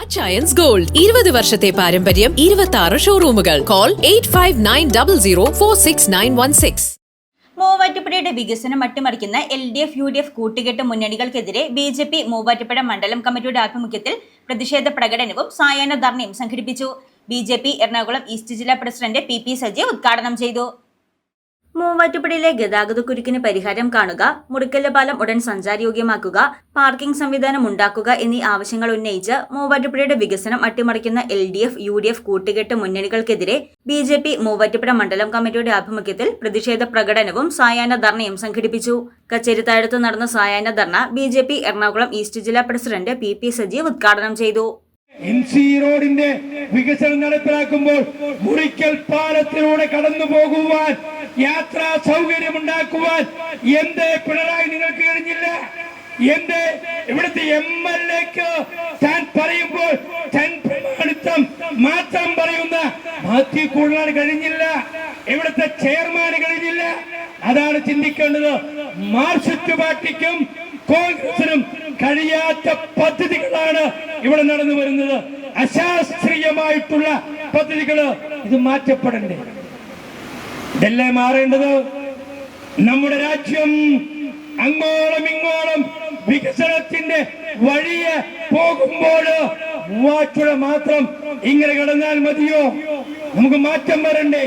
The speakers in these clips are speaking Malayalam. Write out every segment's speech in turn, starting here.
അച്ചയൻസ് ഗോൾഡ് ഇരുപത് വർഷത്തെ പാരമ്പര്യം ഇരുപത്തി ആറ് ഷോറൂമുകൾ call eight five nine double zero four six nine one six മൂവാറ്റുപുഴയുടെ വികസനം അട്ടിമറിക്കുന്ന L D F U D F കൂട്ടുകെട്ട് മുന്നണികൾക്കെതിരെ ബി ജെ പി മൂവാറ്റുപുഴ മണ്ഡലം കമ്മിറ്റിയുടെ ആഭിമുഖ്യത്തിൽ പ്രതിഷേധ പ്രകടനവും സായാഹ്ന ധർണയും സംഘടിപ്പിച്ചു. B J P Ernakulam east ജില്ലാ പ്രസിഡന്റ് പി പി സജീവ് ഉദ്ഘാടനം ചെയ്തു. മൂവാറ്റുപുഴയിലെ ഗതാഗതക്കുരുക്കിന് പരിഹാരം കാണുക മുറിക്കല്ല പാലം ഉടൻ സഞ്ചാരയോഗ്യമാക്കുക പാർക്കിംഗ് സംവിധാനം ഉണ്ടാക്കുക എന്നീ ആവശ്യങ്ങൾ ഉന്നയിച്ച് മൂവാറ്റുപുഴയുടെ വികസനം അട്ടിമറിക്കുന്ന L D F U D F കൂട്ടുകെട്ട് മുന്നണികൾക്കെതിരെ ബി ജെ പി മൂവാറ്റുപുഴ മണ്ഡലം കമ്മിറ്റിയുടെ ആഭിമുഖ്യത്തിൽ പ്രതിഷേധ പ്രകടനവും സായാഹ്ന ധർണയും സംഘടിപ്പിച്ചു. കച്ചേരിത്താഴത്ത് നടന്ന സായാഹ്ന ധർണ B J P Ernakulam east ജില്ലാ പ്രസിഡന്റ് പി പി സജീവ് ഉദ്ഘാടനം ചെയ്തു. എം സി റോഡിന്റെ വികസനം നടപ്പിലാക്കുമ്പോൾ മുറിക്കൽ പാലത്തിലൂടെ കടന്നു പോകുവാൻ യാത്രാ സൗകര്യം ഉണ്ടാക്കുവാൻ എന്ത് പിണറായി നിങ്ങൾക്ക് കഴിഞ്ഞില്ല? എന്ത്? ഇവിടുത്തെ എം എൽ എക്ക് താൻ പറയുമ്പോൾ മാത്രം പറയുന്ന മാത്യു കൂടുതലാണ് കഴിഞ്ഞില്ല. ഇവിടുത്തെ ചെയർമാന് കഴിഞ്ഞില്ല. അതാണ് ചിന്തിക്കേണ്ടത്. മാർക്സിസ്റ്റ് പാർട്ടിക്കും കോൺഗ്രസിനും കഴിയാത്ത പദ്ധതികളാണ് ഇവിടെ നടന്നു വരുന്നത്. അശാസ്ത്രീയമായിട്ടുള്ള പദ്ധതികൾ ഇത് മാറ്റപ്പെടണ്ടേ? ഇതല്ലേ മാറേണ്ടത്? നമ്മുടെ രാജ്യം അങ്ങോളം ഇങ്ങോളം വികസനത്തിന്റെ വഴിയെ പോകുമ്പോൾ മൂവാറ്റുഴ മാത്രം ഇങ്ങനെ കിടന്നാൽ മതിയോ? നമുക്ക് മാറ്റം വരണ്ടേ?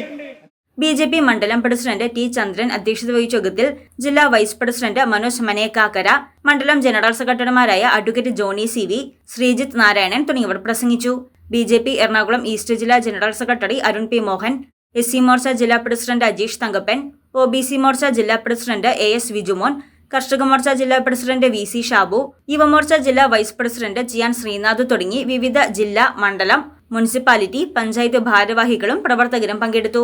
ബി ജെ പി മണ്ഡലം പ്രസിഡന്റ് ടി ചന്ദ്രൻ അധ്യക്ഷത വഹിച്ച യോഗത്തിൽ ജില്ലാ വൈസ് പ്രസിഡന്റ് മനോജ് മനേക്കാക്കര മണ്ഡലം ജനറൽ സെക്രട്ടറിമാരായ advocate Johnny C V Sreejith Narayanan തുടങ്ങിയവർ പ്രസംഗിച്ചു. B J P Ernakulam east ജില്ലാ general secretary Arun P Mohan S C Morcha ജില്ലാ president Ajeesh Thankappan O B C Morcha ജില്ലാ president A S Vijumon Karshaka Morcha ജില്ലാ president V C Shabu Yuvamorcha ജില്ലാ വൈസ് പ്രസിഡന്റ് ജിയാൻ ശ്രീനാഥ് തുടങ്ങി വിവിധ ജില്ലാ മണ്ഡലം മുനിസിപ്പാലിറ്റി പഞ്ചായത്ത് ഭാരവാഹികളും പ്രവർത്തകരും പങ്കെടുത്തു.